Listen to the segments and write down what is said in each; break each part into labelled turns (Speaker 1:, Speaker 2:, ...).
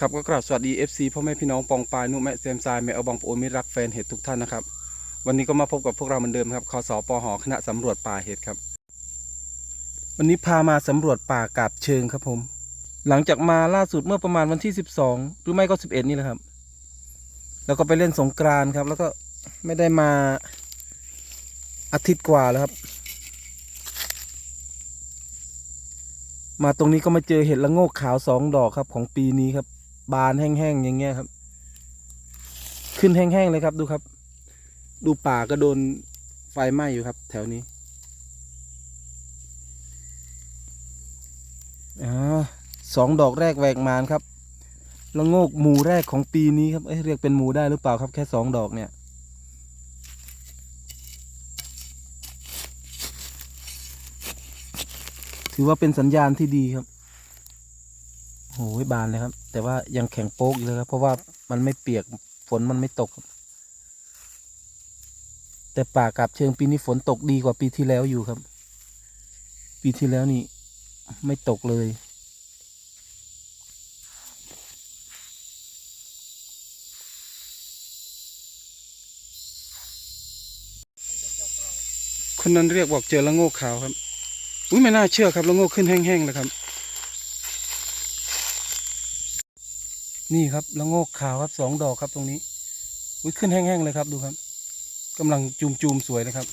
Speaker 1: ครับก็กราบสวัสดี FC พ่อแม่พี่น้องปองปายนุ่มแม่เซมซายแม่เอาบองโอนมิรักแฟนเห็ดทุกท่านนะครับ วันนี้ก็มาพบกับพวกเราเหมือนเดิมครับคสปหคณะสำรวจป่าเห็ดครับ วันนี้พามาสำรวจป่ากาบเชิงครับผม หลังจากมาล่าสุดเมื่อประมาณวันที่ 12 หรือไม่ก็ 11 นี่แหละครับ แล้วก็ไปเล่นสงกรานครับ แล้วก็ไม่ได้มาอาทิตย์กว่าแล้วครับ มาตรงนี้ก็มาเจอเห็ดละโงกขาวสองดอกครับของปีนี้ครับ บานแห้งๆอย่างเงี้ยครับ ขึ้นแห้งๆเลยครับดูครับ ดูป่าก็โดนไฟไหม้อยู่ครับ แถวนี้อ๋อสองดอกแรกแหวกมานครับละโงกหมูแรกของปีนี้ครับเอ้ยเรียกเป็นหมูได้หรือเปล่าครับ แค่สองดอกเนี่ย ถือว่าเป็นสัญญาณที่ดีครับโอ้ยบานเลยครับ แต่ว่ายังแข็งโป๊กอยู่เลยครับ เพราะว่ามันไม่เปียกฝนมันไม่ตก แต่ป่ากับเชิงปีนี้ฝนตกดีกว่าปีที่แล้วอยู่ครับ ปีที่แล้วนี่ ไม่ตกเลยคนนั้นเรียกบอกเจอละโงกขาวครับ อุ้ยไม่น่าเชื่อครับละโงกขึ้นแห้งๆเลยครับ นี่ครับละโงกขาวครับสองดอกครับตรงนี้อุ้ยขึ้นแห้งๆเลยครับดูครับกำลังจูมๆสวยนะครับ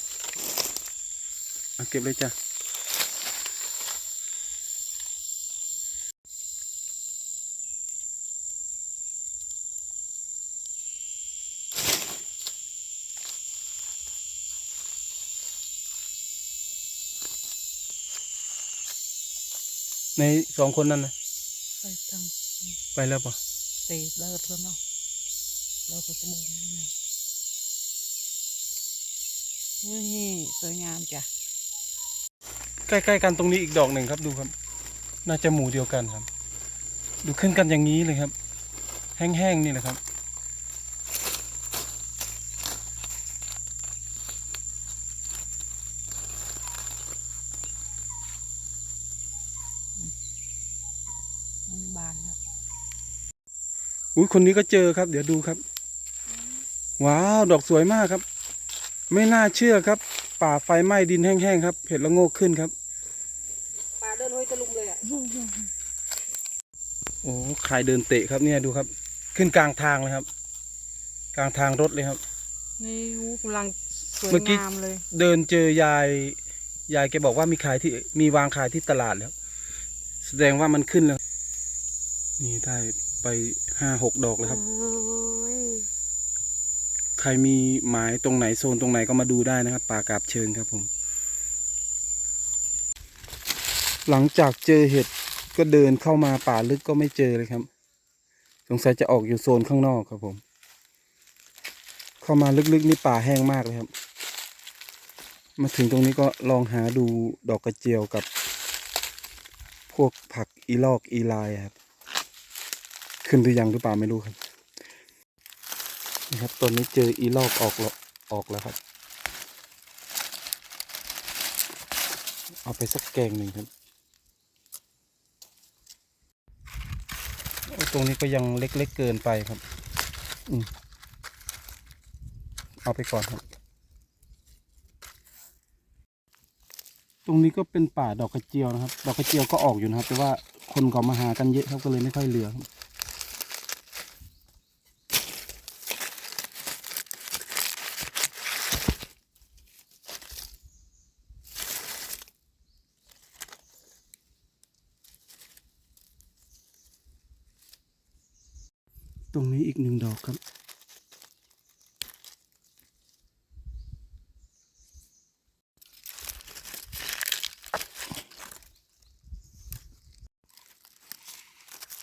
Speaker 1: เอาเก็บเลยจ้ะในสองคนนั้นนะ
Speaker 2: ไปทาง
Speaker 1: ไปแล้วปะ
Speaker 2: เตีเลิศแล้วเนาะเราตัวตะบงนี่ไงนี่สวยงามจ้ะ
Speaker 1: ใกล้ๆกันตรงนี้อีกดอกหนึ่งครับดูครับ น่าจะหมู่เดียวกันครับ ดูขึ้นกันอย่างนี้เลยครับ แห้งๆนี่แหละครับ
Speaker 2: มันบานแล้ว
Speaker 1: อุ้ยคนนี้ก็เจอครับ เดี๋ยวดูครับ ว้าว ดอกสวยมากครับ ไม่น่าเชื่อครับ ป่าไฟไหม้ดินแห้งๆครับเห็ดละโงกขึ้นครับ
Speaker 2: ปลาเดินห้อยตะลุมเลยอะ
Speaker 1: โอ้ใครเดินเตะครับเนี่ยดูครับ ขึ้นกลางทางเลยครับ กลางทางรถเลยครับ
Speaker 2: นี่หูกำลังสวย
Speaker 1: เมื่อกี้
Speaker 2: งามเลย
Speaker 1: เดินเจอยาย ยายแกบอกว่ามีขายที่มีวางขายที่ตลาดแล้ว แสดงว่ามันขึ้นแล้ว นี่ได้ ไปห้าหกดอกแล้วครับ
Speaker 2: โอ้ย
Speaker 1: ใครมีหมายตรงไหนโซนตรงไหนก็มาดูได้นะครับ ป่ากาบเชิงครับผม หลังจากเจอเห็ดก็เดินเข้ามาป่าลึกก็ไม่เจอเลยครับ สงสัยจะออกอยู่โซนข้างนอกครับผม เข้ามาลึกๆนี่ป่าแห้งมากเลยครับ มาถึงตรงนี้ก็ลองหาดูดอกกระเจียวกับ พวกผักอีลอกอีลายครับ ขึ้นหรือยังหรือเปล่าไม่รู้ครับนะครับตอนนี้เจออีลอกออกแล้วออกแล้วครับ เอาไปสักแกงหนึ่งครับตรงนี้ก็ยังเล็กๆเกินไปครับอืมเอาไปก่อนครับ ตรงนี้ก็เป็นป่าดอกกระเจียวนะครับ ดอกกระเจียวก็ออกอยู่นะครับ แต่ว่าคนก็มาหากันเยอะครับก็เลยไม่ค่อยเหลือครับ ตรงนี้อีกหนึ่งดอกครับ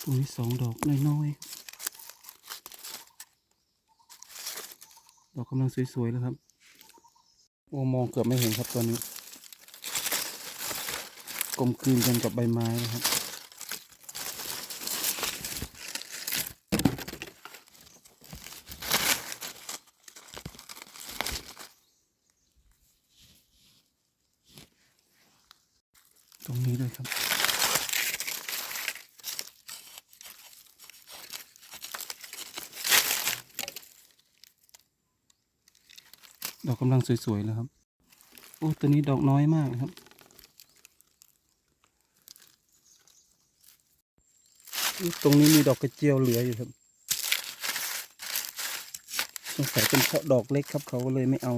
Speaker 1: ตรงนี้สองดอกน้อยๆ ดอกกำลังสวย ๆ แล้วครับ โอ้มองเกือบไม่เห็นครับตอนนี้ กลมกลืนกันกับใบไม้นะครับ รงนี้ด้วยครับ ดอกกำลังสวยๆแล้วครับ โอ้ตัวนี้ดอกน้อยมากครับตรงนี้มีดอกกระเจียวเหลืออยู่ครับสงสัยเป็นเพราะดอกเล็กครับเขาก็เลยไม่เอา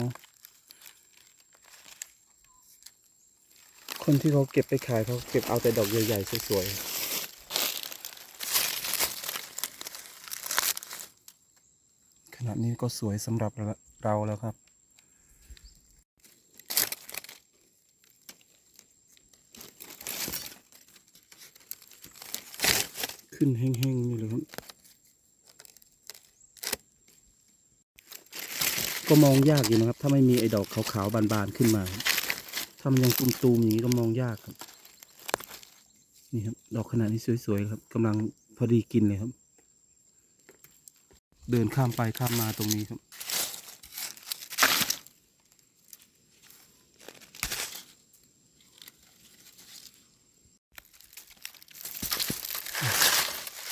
Speaker 1: คนที่เขาเก็บไปขายเขาเก็บเอาแต่ดอกใหญ่ๆสวยๆขนาดนี้ก็สวยสำหรับเราแล้วครับ ขึ้นแห้งๆนี่เลยครับ ก็มองยากอยู่นะครับ ถ้าไม่มีไอ้ดอกขาวๆบานๆขึ้นมา ถ้ามันยังตุมๆอย่างนี้ก็มองยากครับ นี่ครับ ดอกขนาดนี้สวยๆครับกำลังพอดีกินเลยครับ เดินข้ามไปข้ามมาตรงนี้ครับ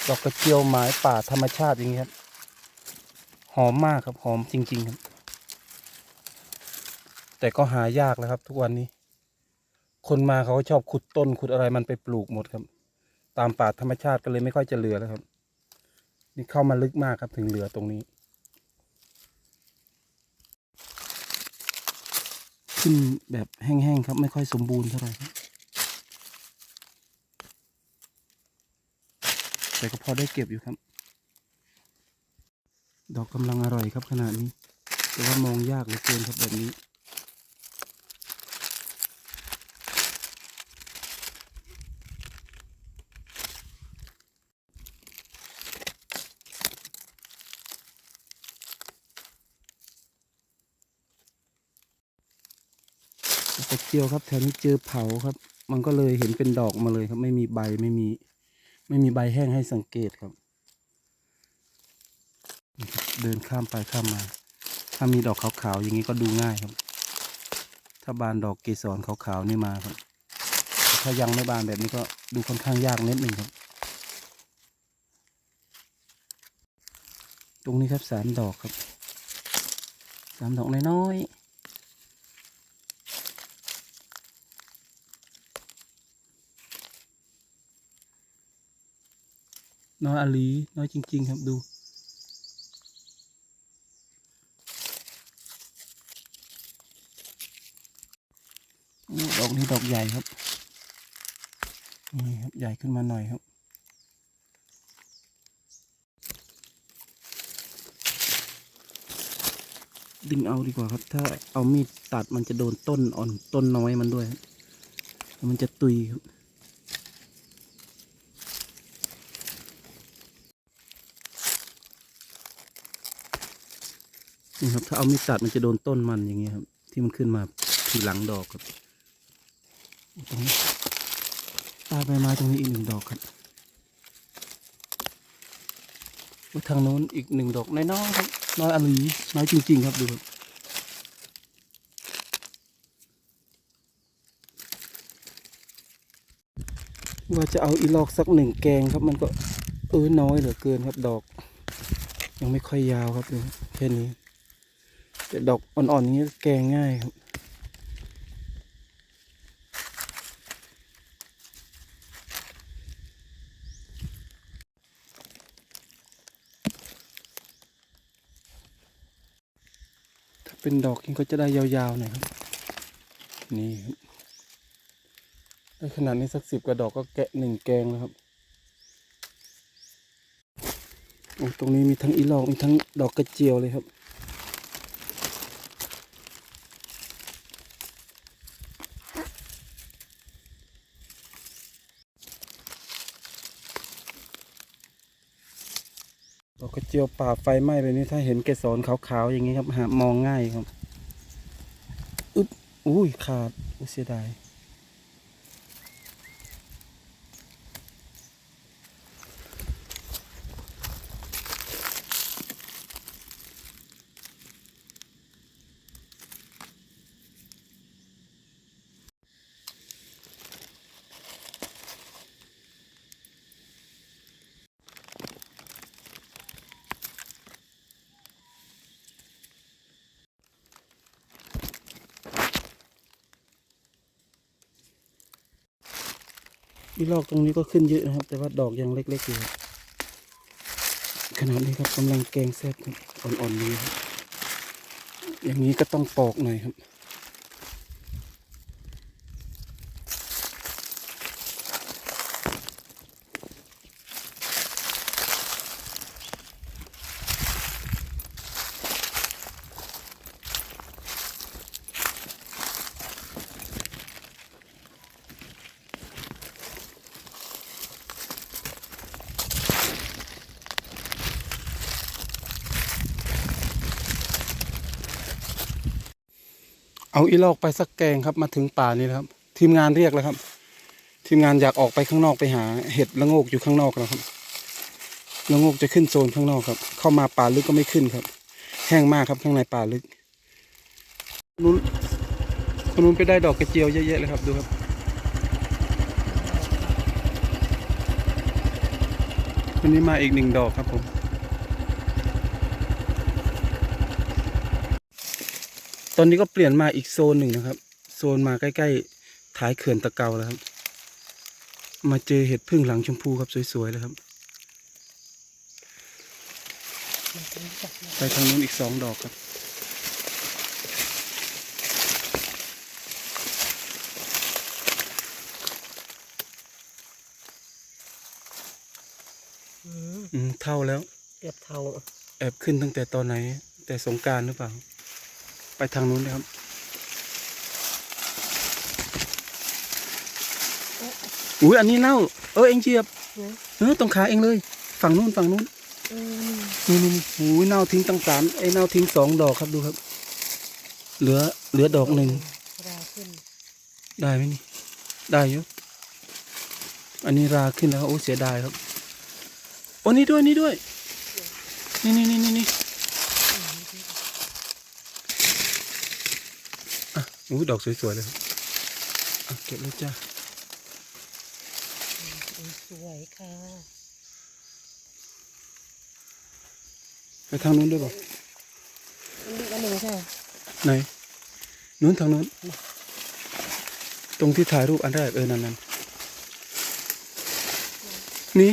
Speaker 1: ดอกกระเจียวไม้ป่าธรรมชาติอย่างนี้ครับ หอมมากครับ หอมจริง ๆ ครับ แต่ก็หายากแล้วครับทุกวันนี้ คนมาเขาก็ชอบขุดต้นขุดอะไรมันไปปลูกหมดครับ ตามป่าธรรมชาติก็เลยไม่ค่อยจะเหลือแล้วครับ นี่เข้ามาลึกมากครับถึงเหลือตรงนี้ ขึ้นแบบแห้งๆครับ ไม่ค่อยสมบูรณ์เท่าไหร่ครับแต่ก็พอได้เก็บอยู่ครับ ดอกกำลังอร่อยครับขนาดนี้ แต่ว่ามองยากเหลือเกินครับแบบนี้ เกียวครับแถวนี้เจอเผาครับ มันก็เลยเห็นเป็นดอกมาเลยครับ ไม่มีใบไม่มี ไม่มีใบแห้งให้สังเกตครับนี่ครับ เดินข้ามไปข้ามมา ถ้ามีดอกขาวๆอย่างนี้ก็ดูง่ายครับ ถ้าบานดอกเกสรขาวๆนี่มาครับ ถ้ายังไม่บานแบบนี้ก็ดูค่อนข้างยากนิดหนึ่งครับ ตรงนี้ครับสามดอกครับสามดอกน้อยๆ น้อยอลีน้อยจริง ๆ ครับดู ดอกนี้ดอกใหญ่ครับ นี่ครับใหญ่ขึ้นมาหน่อยครับ ดึงเอาดีกว่าครับ ถ้าเอามีดตัดมันจะโดนต้นอ่อนต้นน้อยมันด้วย มันจะตุยครับ นี่ครับ ถ้าเอามีดตัดมันจะโดนต้นมันอย่างเงี้ยครับ ที่มันขึ้นมาทีหลังดอกครับตรงนี้ตายใบไม้ตรงนี้อีกหนึ่งดอกครับว่าทางโน้นอีกหนึ่งดอกน้อยๆครับน้อยอลีน้อยจริง ๆ ครับดูครับว่าจะเอาอีลอกสักหนึ่งแกงครับ มันก็เออน้อยเหลือเกินครับดอก ยังไม่ค่อยยาวครับดูแค่นี้ แต่ดอกอ่อนๆอย่างนี้แกงง่ายครับถ้าเป็นดอกนี้ก็จะได้ยาวๆหน่อยครับ นี่ครับได้ขนาดนี้สักสิบกระดอกก็แกะหนึ่งแกงแล้วครับตรงนี้มีทั้งอีหลอกมีทั้งดอกกระเจียวเลยครับ ดอกกระ เจียวป่าไฟไหม้แบบนี้ถ้าเห็นเกสรขาวๆอย่างนี้ครับหามองง่ายครับ อึ๊บอุ้ยขาดอุ๊ยเสียดาย ที่ลอกตรงนี้ก็ขึ้นเยอะนะครับ แต่ว่าดอกยังเล็กๆอยู่ขนาดนี้ครับกำลังแกงแซ่บอ่อนๆนี้อย่างนี้ก็ต้องปอกหน่อยครับ อีลอกไปสักแกงครับ มาถึงป่านี้แล้วครับ ทีมงานเรียกแล้วครับ ทีมงานอยากออกไปข้างนอกไปหา เห็ดละโงกอยู่ข้างนอกแล้วครับละโงกจะขึ้นโซนข้างนอกครับ เข้ามาป่าลึกก็ไม่ขึ้นครับ แห้งมากครับข้างในป่าลึกนู้นคนนู้นไปได้ดอกกระเจียวเยอะแยะเลยครับดูครับ วันนี้มาอีกหนึ่งดอกครับผม อนนี้ก็เปลี่ยนมาอีกโซนหนึ่งนะครับ โซนมาใกล้ๆท้ายเขื่อนตะเกาแล้วครับ มาเจอเห็ดพึ่งหลังชมพูครับสวยๆเลยครับ
Speaker 2: มันเป็นจับเลย
Speaker 1: ไปทางนู้นอีกสองดอกครับ
Speaker 2: อืม
Speaker 1: อืมเท่าแล้ว
Speaker 2: เกือบเท่า
Speaker 1: แอบขึ้นตั้งแต่ตอนไหน แต่สงกรารหรือเปล่า ไปทางนู้นนะครับ อุ้ยอันนี้เน่า เออเองเจียบ
Speaker 2: เนี่ย
Speaker 1: เออตรงขาเองเลย ฝั่งนู้นฝั่งนู้น
Speaker 2: เออนี่
Speaker 1: นี่นี่นี่อุ้ยเน่าทิ้งตั้งสามไอ้เน่าทิ้งสองดอกครับดูครับ เหลือเหลือดอกหนึ่ง
Speaker 2: ราขึ้น
Speaker 1: ได้ไหมนี่ได้อยู่อันนี้ราขึ้นแล้วโอ้เสียดายครับโอ้นี่ด้วยนี่ด้วย นี่นี่นี่นี่ อะอู้ดอกสวยๆเลยครับอะเก็บเลยจ้า
Speaker 2: สวยค่ะ
Speaker 1: ไปทางนู้นด้วยเปล่า
Speaker 2: อันนี้อันหนึ่งใช่ไหม
Speaker 1: ไหนนู้นทางนู้น ตรงที่ถ่ายรูปอันแรกเออนั่นนั่นนี่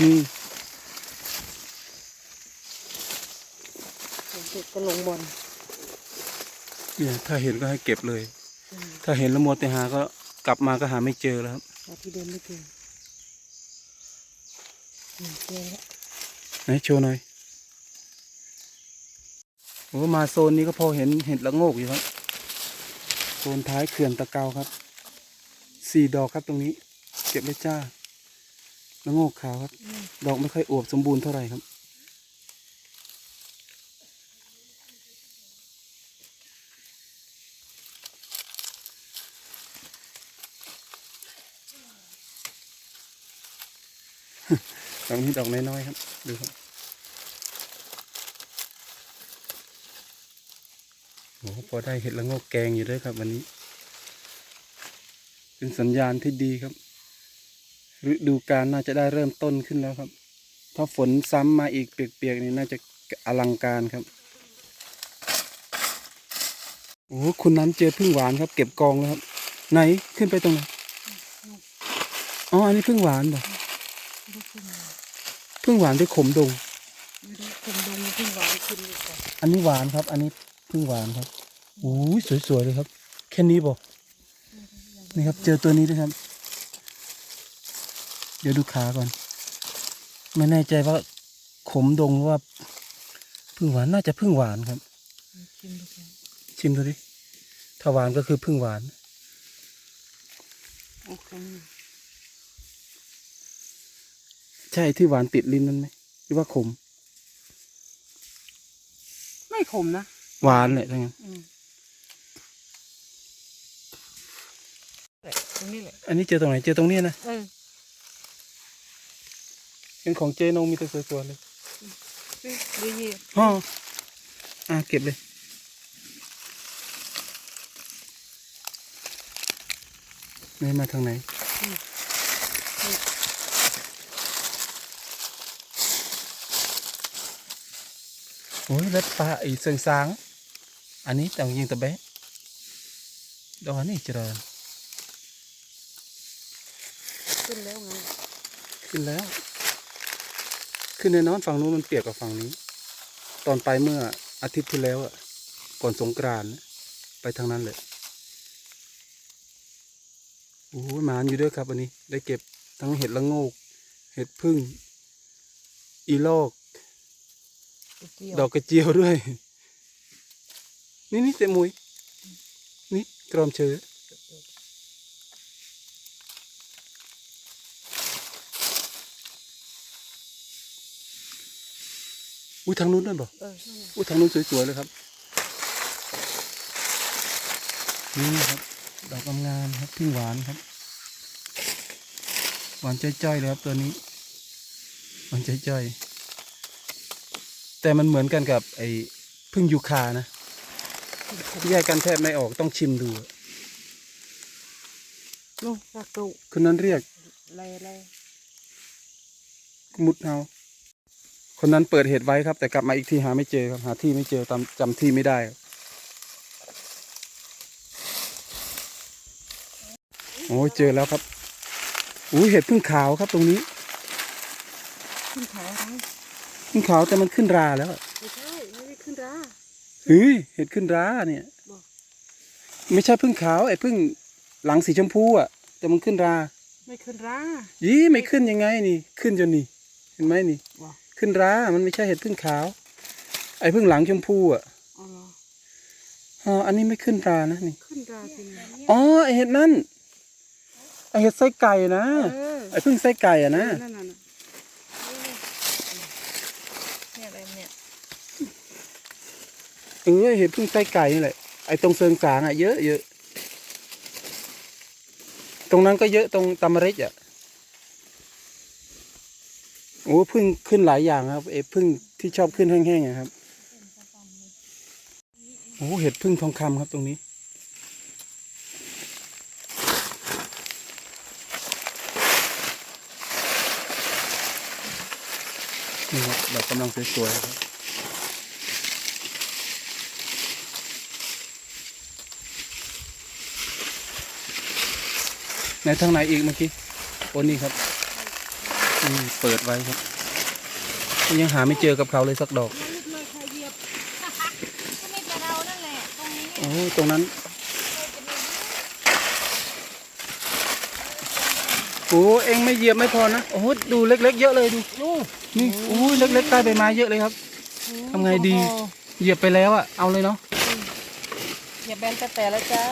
Speaker 1: นี่
Speaker 2: เด็กก็ลงบอล
Speaker 1: เนี่ยถ้าเห็นก็ให้เก็บเลย
Speaker 2: อืม
Speaker 1: ถ้าเห็นแล้วมัวแต่หาก็กลับมาก็หาไม่เจอแล้วครับ
Speaker 2: หาที่เดินไม่เจอหนึ่งเจอแล้ว
Speaker 1: ไหนโชว์หน่อยโอ้มาโซนนี้ก็พอเห็นเห็ดละโงกอยู่ครับโซนท้ายเขื่อนตะเกาครับสี่ดอกครับตรงนี้ เก็บเลยจ้าละโงกขาวครับ
Speaker 2: อืม
Speaker 1: ดอกไม่ค่อยอวบสมบูรณ์เท่าไหร่ครับ ดอกนี้ดอกน้อยๆครับ ดูครับโอ้โหพอได้เห็ดละโงกแกงอยู่ด้วยครับ วันนี้ เป็นสัญญาณที่ดีครับฤดูกาลน่าจะได้เริ่มต้นขึ้นแล้วครับ ถ้าฝนซ้ำมาอีกเปียกๆนี่น่าจะอลังการครับโอ้คุณน้ำเจอพึ่งหวานครับ เก็บกองแล้วครับ ไหนขึ้นไปตรงไหนอ๋ออันนี้พึ่งหวานเหรอ
Speaker 2: ไม่ได้ขึ้นมา
Speaker 1: พึ่งหวานด้วยขมดง
Speaker 2: ไม่ได้ขึ้นดงขึ้นหวานขึ้นดีกว่า
Speaker 1: อันนี้หวานครับ อันนี้พึ่งหวานครับโอ้ยสวยๆเลยครับ แค่นี้บอกนี่ครับ เจอตัวนี้ด้วยครับ เดี๋ยวดูขาก่อน ไม่แน่ใจว่าขมดงหรือว่าพึ่งหวานน่าจะพึ่งหวานครับ
Speaker 2: ชิมดูกัน
Speaker 1: ชิมดูดิถ้าหวานก็คือพึ่งหวาน
Speaker 2: โอเค
Speaker 1: ใช่ที่หวานติดลิ้นนั่นไหมหรือว่าขม
Speaker 2: ไม่ขมนะ
Speaker 1: หวานแหละทั้งนั้น
Speaker 2: อืมแต่ตรงนี้แหละ
Speaker 1: อันนี้เจอตรงไหนเจอตรงเนี้ยนะ
Speaker 2: เออ
Speaker 1: เป็นของเจนงมีแต่สวยๆเลย
Speaker 2: ดูยี่
Speaker 1: อ๋ออะเก็บเลย นี่มาทางไหน อ้ยแล้วปลาไอ้เสียงสาง อันนี้ต่างยิงตะเบะดอกนี่เจริญ
Speaker 2: ขึ้นแล้วไง
Speaker 1: ขึ้นแล้ว ขึ้นแน่นอนฝั่งนู้นมันเปียกกว่าฝั่งนี้ ตอนไปเมื่ออาทิตย์ที่แล้วอะก่อนสงกรานต์นะไปทางนั้นเลยโอ้ยหมานอยู่ด้วยครับวันนี้ ได้เก็บทั้งเห็ดละโงก เห็ดพึ่ง อีลอก
Speaker 2: เกี่ยว
Speaker 1: ดอกกระเจียวด้วย นี่นี่เตะมุยนี่กรอมเชออุ้ยทางนู้นด้วยบ่
Speaker 2: เออนั่นน่ะ
Speaker 1: อุ้ยทางนู้นสวยๆเลยครับนี่ครับดอกงามๆครับพึ่งหวานครับ หวานจ้อยๆเลยครับตัวนี้ หวานจ้อยๆ แต่มันเหมือนกันกับไอ้พึ่งยูคานะแยกกันแทบไม่ออกต้องชิมดู
Speaker 2: นู่นตะกรุ
Speaker 1: คนนั้นเรียก
Speaker 2: แลแล
Speaker 1: มุดเฮาคนนั้นเปิดเหตุไว้ครับ แต่กลับมาอีกทีหาไม่เจอครับหาที่ไม่เจอตามจำที่ไม่ได้ครับโอ้ยเจอแล้วครับอุ้ยเห็ดพึ่งขาวครับตรงนี้
Speaker 2: ขึ้นเขาอะไร
Speaker 1: พึ่งขาวแต่มันขึ้นราแล้วอะ
Speaker 2: ไม่ใช่ไม่ได้ขึ้นรา
Speaker 1: เฮ้ยเห็ดขึ้นราเนี่ย
Speaker 2: บอก
Speaker 1: ไม่ใช่พึ่งขาวไอ้พึ่งหลังสีชมพูอะ แต่มันขึ้นรา
Speaker 2: ไม่ขึ้นรา
Speaker 1: ยี่ไม่ขึ้นยังไงนี่ ขึ้นจนนี่ เห็นไหมนี่
Speaker 2: บอก
Speaker 1: ขึ้นรามันไม่ใช่เห็ดพึ่งขาว ไอ้พึ่งหลังชมพูอะ
Speaker 2: อ๋อเหรอ
Speaker 1: อ๋ออันนี้ไม่ขึ้นรานะนี่
Speaker 2: ขึ้นราจริงเหรอ
Speaker 1: อ๋อไอเห็ดนั่นไอเห็ดไส้ไก่นะ
Speaker 2: เออ
Speaker 1: ไอพึ่งไส้ไก่อะนะ
Speaker 2: นั่นน่ะน่ะ
Speaker 3: เนี่ยอะไรเนี่ย
Speaker 1: เออเห็ดพึ่งไส้ไก่นี่แหละไอ้ตรงเซิงสางอะเยอะเยอะตรงนั้นก็เยอะตรงตำมะเร็จอะโอ้พึ่งขึ้นหลายอย่างครับไอพึ่งที่ชอบขึ้นแห้งๆอะครับโอ้เห็ดพึ่งทองคำครับตรงนี้นี่ครับดอกกำลังสวยๆครับ ในทางไหนอีกเมื่อกี้โอ้นี่ครับเปิดไว้ครับ ยังหาไม่เจอกับเขาเลยสักดอก
Speaker 3: ก็ไม่แต่เรานั่นแหละ ตรงนี้
Speaker 1: โอ้ตรงนั้น โอ้เองไม่เหยียบไม่พอนะโอ้ดูเล็ก ๆ เยอะเลยดู
Speaker 2: ดูนี่
Speaker 1: โอ้เล็กๆใต้ใบไม้เยอะเลยครับ ทำไงดี เหยียบไปแล้วอะเอาเลยเนาะ
Speaker 2: อย่าแบนแต่แต่แล้วจ้า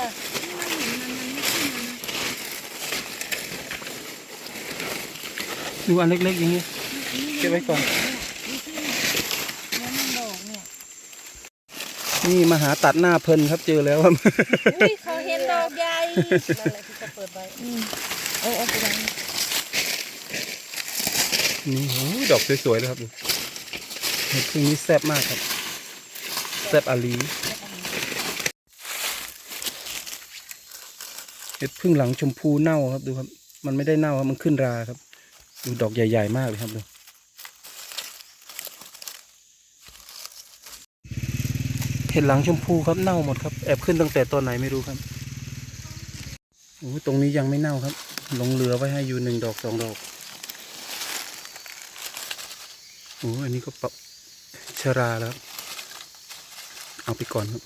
Speaker 1: ดูอันเล็กๆอย่างนี้เก็บไว้ก่อน
Speaker 3: เนี่ยมันดอกเนี่ย
Speaker 1: นี่มาหาตัดหน้าเพลินครับเจอแล้วครับ
Speaker 3: อุ้ยเขาเห็นดอกใหญ่
Speaker 2: นั่นแหละที่เขาเปิดไว้
Speaker 3: เออเอาไปวาง
Speaker 1: นี่โอ้ยดอกสวยๆเลยครับดูเห็ดพึ่งนี้แซ่บมากครับแซ่บอาลีเห็ดพึ่งหลังชมพูเน่าครับดูครับ มันไม่ได้เน่าครับมันขึ้นราครับ ดูดอกใหญ่ ๆ มากเลยครับดูเห็ดหลังชมพูครับเน่าหมดครับแอบขึ้นตั้งแต่ตอนไหนไม่รู้ครับโอ้ตรงนี้ยังไม่เน่าครับหลงเหลือไว้ให้อยู่หนึ่งดอกสองดอกโอ้อันนี้ก็ปรับชราแล้ว เอาไปก่อนครับ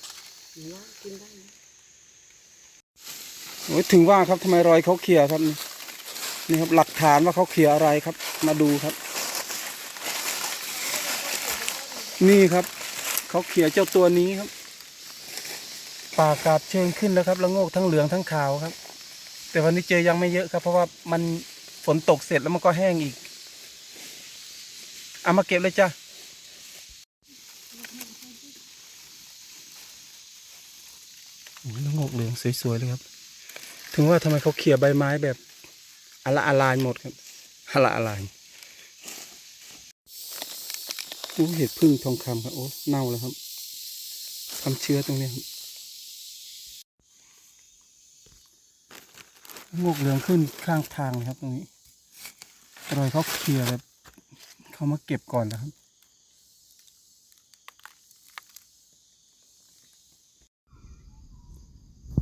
Speaker 1: โอ้ถึงว่าครับทำไมรอยเขาเขี่ยครับ นี่ครับหลักฐานว่าเขาเขี่ยอะไรครับ มาดูครับ นี่ครับ เขาเขี่ยเจ้าตัวนี้ครับ ป่ากาบเชิงขึ้นแล้วครับแล้วโงกทั้งเหลืองทั้งขาวครับ แต่วันนี้เจอยังไม่เยอะครับ เพราะว่ามันฝนตกเสร็จแล้วมันก็แห้งอีกเอามาเก็บเลยจ้ะโอ้ยแล้วงกเหลืองสวยๆเลยครับ ถึงว่าทำไมเขาเขี่ยใบไม้แบบ อละอลายหมดครับอละอลายโอ้เห็ดพึ่งทองคำครับโอ้เน่าแล้วครับทำเชื้อตรงนี้ครับงอกเหลืองขึ้นข้างทางเลยครับตรงนี้รอยเขาเขี่ยแบบเขามาเก็บก่อนนะครับ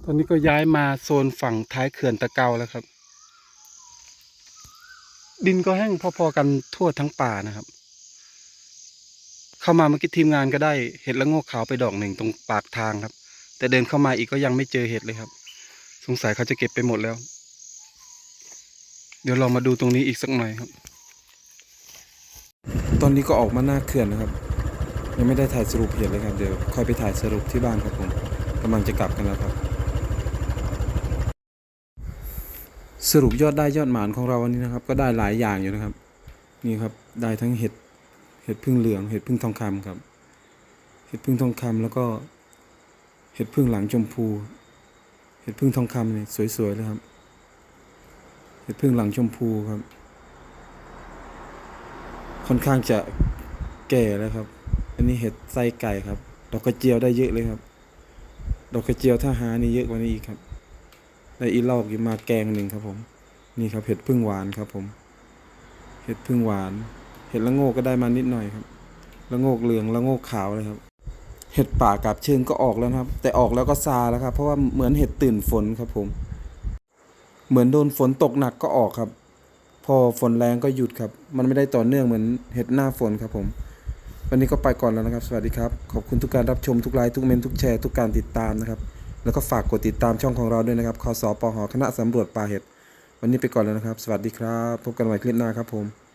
Speaker 1: ตอนนี้ก็ย้ายมาโซนฝั่งท้ายเขื่อนตะเกาแล้วครับ ดินก็แห้งพอๆกันทั่วทั้งป่านะครับ เข้ามาเมื่อกี้ทีมงานก็ได้เห็ดละโงกขาวไปดอกหนึ่งตรงปากทางครับ แต่เดินเข้ามาอีกก็ยังไม่เจอเห็ดเลยครับ สงสัยเขาจะเก็บไปหมดแล้ว เดี๋ยวเรามาดูตรงนี้อีกสักหน่อยครับ ตอนนี้ก็ออกมาหน้าเขื่อนนะครับ ยังไม่ได้ถ่ายสรุปเห็ดเลยครับเดี๋ยวค่อยไปถ่ายสรุปที่บ้านครับผมกำลังจะกลับกันแล้วครับ สรุปยอดได้ยอดหมานของเราวันนี้นะครับ ก็ได้หลายอย่างอยู่นะครับ นี่ครับได้ทั้งเห็ดเห็ดพึ่งเหลืองเห็ดพึ่งทองคำครับ เห็ดพึ่งทองคำแล้วก็เห็ดพึ่งหลังชมพู เห็ดพึ่งทองคำเนี่ยสวยๆเลยครับ เห็ดพึ่งหลังชมพูครับ ค่อนข้างจะแก่แล้วครับ อันนี้เห็ดไส้ไก่ครับ ดอกกระเจียวได้เยอะเลยครับ ดอกกระเจียวถ้าหานี่เยอะกว่านี้อีกครับ ได้อีลอกอยู่มาแกงหนึ่งครับผม นี่ครับเห็ดพึ่งหวานครับผม เห็ดพึ่งหวาน เห็ดละโงกก็ได้มานิดหน่อยครับละโงกเหลืองละโงกขาวเลยครับ เห็ดป่ากับเชิงก็ออกแล้วครับ แต่ออกแล้วก็ซาแล้วครับ เพราะว่าเหมือนเห็ดตื่นฝนครับผม เหมือนโดนฝนตกหนักก็ออกครับ พอฝนแรงก็หยุดครับ มันไม่ได้ต่อเนื่องเหมือนเห็ดหน้าฝนครับผม วันนี้ก็ไปก่อนแล้วนะครับ สวัสดีครับ ขอบคุณทุกการรับชมทุกไลค์ทุกเมนทุกแชร์ทุกการติดตามนะครับ แล้วก็ฝากกดติดตามช่องของเราด้วยนะครับคสปหคณะสำรวจป่าเห็ด วันนี้ไปก่อนแล้วนะครับ สวัสดีครับ พบกันใหม่คลิปหน้าครับผม